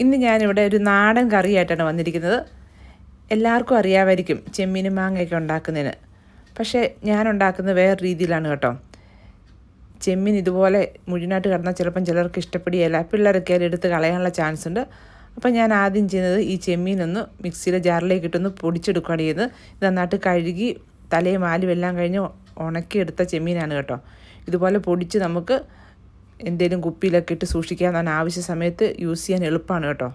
ഇന്ന് ഞാനിവിടെ ഒരു നാടൻ കറിയായിട്ടാണ് വന്നിരിക്കുന്നത്. എല്ലാവർക്കും അറിയാമായിരിക്കും ചെമ്മീനും മാങ്ങയൊക്കെ ഉണ്ടാക്കുന്നതിന്. പക്ഷേ ഞാൻ ഉണ്ടാക്കുന്നത് വേറെ രീതിയിലാണ് കേട്ടോ. ചെമ്മീൻ ഇതുപോലെ മുഴുവനായിട്ട് കിടന്നാൽ ചിലപ്പം ചിലർക്ക് ഇഷ്ടപ്പെടുകയില്ല. പിള്ളേരൊക്കെ എടുത്ത് കളയാനുള്ള ചാൻസ് ഉണ്ട്. അപ്പം ഞാൻ ആദ്യം ചെയ്യുന്നത് ഈ ചെമ്മീനൊന്ന് മിക്സിയിലെ ജാറിലേക്ക് ഇട്ടൊന്ന് പൊടിച്ചെടുക്കുകയാണ് ചെയ്യുന്നത്. ഇത് നന്നായിട്ട് കഴുകി തലയും ആലും എല്ലാം കഴിഞ്ഞ് ഉണക്കിയെടുത്ത ചെമ്മീനാണ് കേട്ടോ. ഇതുപോലെ പൊടിച്ച് നമുക്ക് എന്തെങ്കിലും കുപ്പിയിലൊക്കെ ഇട്ട് ഞാൻ ആവശ്യ സമയത്ത് യൂസ് ചെയ്യാൻ എളുപ്പമാണ് കേട്ടോ.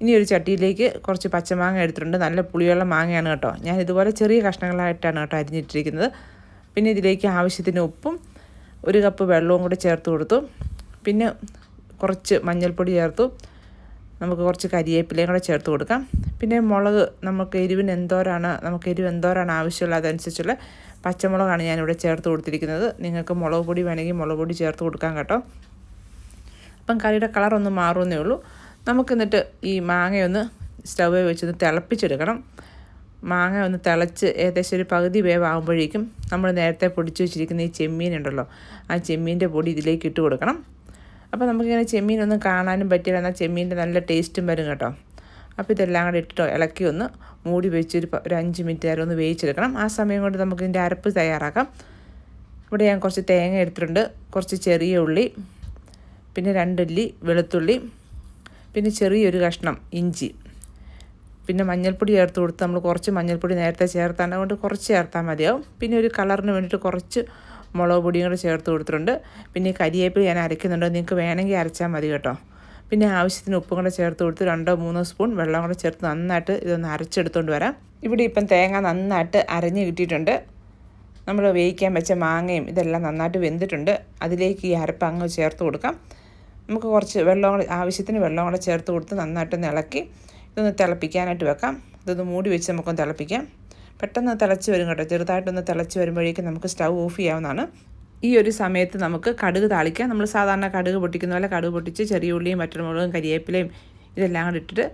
ഇനി ഒരു ചട്ടിയിലേക്ക് കുറച്ച് പച്ചമാങ്ങ എടുത്തിട്ടുണ്ട്. നല്ല പുളിയുള്ള മാങ്ങയാണ് കേട്ടോ. ഞാൻ ഇതുപോലെ ചെറിയ കഷ്ണങ്ങളായിട്ടാണ് കേട്ടോ അരിഞ്ഞിട്ടിരിക്കുന്നത്. പിന്നെ ഇതിലേക്ക് ആവശ്യത്തിന് ഉപ്പും ഒരു കപ്പ് വെള്ളവും കൂടി ചേർത്ത് കൊടുത്തു. പിന്നെ കുറച്ച് മഞ്ഞൾപ്പൊടി ചേർത്തു. നമുക്ക് കുറച്ച് കരിയേപ്പിലയും കൂടെ ചേർത്ത് കൊടുക്കാം. പിന്നെ മുളക് നമുക്ക് എരിവിന് എന്തോരാണ് നമുക്ക് എരിവ് എന്തോരാണ് ആവശ്യമുള്ളത് അതനുസരിച്ചുള്ള പച്ചമുളകാണ് ഞാനിവിടെ ചേർത്ത് കൊടുത്തിരിക്കുന്നത്. നിങ്ങൾക്ക് മുളക് പൊടി വേണമെങ്കിൽ മുളക് പൊടി ചേർത്ത് കൊടുക്കാം കേട്ടോ. അപ്പം കറിയുടെ കളർ ഒന്ന് മാറുമെന്നേ ഉള്ളൂ. നമുക്ക് എന്നിട്ട് ഈ മാങ്ങയൊന്ന് സ്റ്റവ് വെച്ചൊന്ന് തിളപ്പിച്ചെടുക്കണം. മാങ്ങ ഒന്ന് തിളച്ച് ഏകദേശം ഒരു പകുതി വേവാകുമ്പോഴേക്കും നമ്മൾ നേരത്തെ പൊടിച്ച് വെച്ചിരിക്കുന്ന ഈ ചെമ്മീൻ ഉണ്ടല്ലോ ആ ചെമ്മീന്റെ പൊടി ഇതിലേക്ക് ഇട്ട് കൊടുക്കണം. അപ്പോൾ നമുക്കിങ്ങനെ ചെമ്മീനൊന്നും കാണാനും പറ്റില്ല. എന്നാൽ ചെമ്മീന്റെ നല്ല ടേസ്റ്റും വരും കേട്ടോ. അപ്പോൾ ഇതെല്ലാം കൂടെ ഇട്ടിട്ട് ഇളക്കി ഒന്ന് മൂടി വെച്ച് ഒരു ഒരു അഞ്ച് മിനിറ്റ് നേരം ഒന്ന് വേവിച്ചെടുക്കണം. ആ സമയം കൊണ്ട് നമുക്ക് ഇതിന്റെ അരപ്പ് തയ്യാറാക്കാം. ഇവിടെ ഞാൻ കുറച്ച് തേങ്ങ എടുത്തിട്ടുണ്ട്. കുറച്ച് ചെറിയ ഉള്ളി പിന്നെ രണ്ടുള്ളി വെളുത്തുള്ളി പിന്നെ ചെറിയൊരു കഷ്ണം ഇഞ്ചി പിന്നെ മഞ്ഞൾപ്പൊടി ചേർത്ത് കൊടുത്ത് നമ്മൾ കുറച്ച് മഞ്ഞൾപ്പൊടി നേരത്തെ ചേർത്താണ് അതുകൊണ്ട് കുറച്ച് ചേർത്താൽ മതിയാവും. പിന്നെ ഒരു കളറിന് വേണ്ടിയിട്ട് കുറച്ച് മുളക് പൊടിയും കൂടെ ചേർത്ത് കൊടുത്തിട്ടുണ്ട്. പിന്നെ കരിയേപ്പിൽ ഞാൻ അരയ്ക്കുന്നുണ്ട് നിങ്ങൾക്ക് വേണമെങ്കിൽ അരച്ചാൽ മതി കേട്ടോ. പിന്നെ ആവശ്യത്തിന് ഉപ്പും കൂടെ ചേർത്ത് കൊടുത്ത് രണ്ടോ മൂന്നോ സ്പൂൺ വെള്ളം കൂടെ ചേർത്ത് നന്നായിട്ട് ഇതൊന്ന് അരച്ചെടുത്തുകൊണ്ട് വരാം. ഇവിടെ ഇപ്പം തേങ്ങ നന്നായിട്ട് അരഞ്ഞ് കിട്ടിയിട്ടുണ്ട്. നമ്മൾ വേവിക്കാൻ വെച്ച മാങ്ങയും ഇതെല്ലാം നന്നായിട്ട് വെന്തിട്ടുണ്ട്. അതിലേക്ക് ഈ അരപ്പ് അങ്ങ് ചേർത്ത് കൊടുക്കാം. നമുക്ക് കുറച്ച് വെള്ളം കൂടെ ആവശ്യത്തിന് വെള്ളം കൂടെ ചേർത്ത് കൊടുത്ത് നന്നായിട്ടൊന്ന് ഇളക്കി ഇതൊന്ന് തിളപ്പിക്കാനായിട്ട് വെക്കാം. ഇതൊന്ന് മൂടി വെച്ച് നമുക്കൊന്ന് തിളപ്പിക്കാം. പെട്ടെന്ന് തിളച്ച് വരും കേട്ടോ. ചെറുതായിട്ടൊന്ന് തിളച്ച് വരുമ്പോഴേക്കും നമുക്ക് സ്റ്റൗ ഓഫ് ചെയ്യാവുന്നതാണ്. ഈ ഒരു സമയത്ത് നമുക്ക് കടുക് താളിക്കാം. നമ്മൾ സാധാരണ കടുക് പൊട്ടിക്കുന്ന പോലെ കടുക് പൊട്ടിച്ച് ചെറിയ ഉള്ളിയും മറ്റൊരുമുളകും കരിയേപ്പിലയും ഇതെല്ലാം കൂടെ ഇട്ടിട്ട്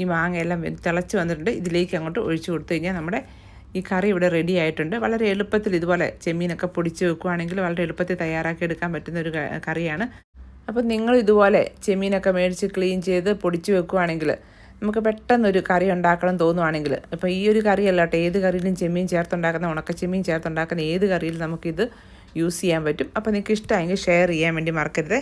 ഈ മാങ്ങയെല്ലാം തിളച്ച് വന്നിട്ടുണ്ട്. ഇതിലേക്ക് അങ്ങോട്ട് ഒഴിച്ചു കൊടുത്തു കഴിഞ്ഞാൽ നമ്മുടെ ഈ കറി ഇവിടെ റെഡി ആയിട്ടുണ്ട്. വളരെ എളുപ്പത്തിൽ ഇതുപോലെ ചെമ്മീനൊക്കെ പൊടിച്ച് വെക്കുകയാണെങ്കിൽ വളരെ എളുപ്പത്തിൽ തയ്യാറാക്കി എടുക്കാൻ പറ്റുന്ന ഒരു കറിയാണ്. അപ്പോൾ നിങ്ങൾ ഇതുപോലെ ചെമ്മീനൊക്കെ മേടിച്ച് ക്ലീൻ ചെയ്ത് പൊടിച്ച് വെക്കുകയാണെങ്കിൽ നമുക്ക് പെട്ടെന്നൊരു കറി ഉണ്ടാക്കണം തോന്നുവാണെങ്കിൽ ഇപ്പോൾ ഈ ഒരു കറിയല്ല കേട്ടോ ഏത് കറിയിലും ചെമ്മീൻ ചേർത്തുണ്ടാക്കുന്ന ഉണക്ക ചെമ്മീൻ ചേർത്തുണ്ടാക്കുന്ന ഏത് കറിയിലും നമുക്കിത് യൂസ് ചെയ്യാൻ പറ്റും. അപ്പോൾ നിങ്ങൾക്ക് ഇഷ്ടമായെങ്കിൽ ഷെയർ ചെയ്യാൻ വേണ്ടി മറക്കരുതേ.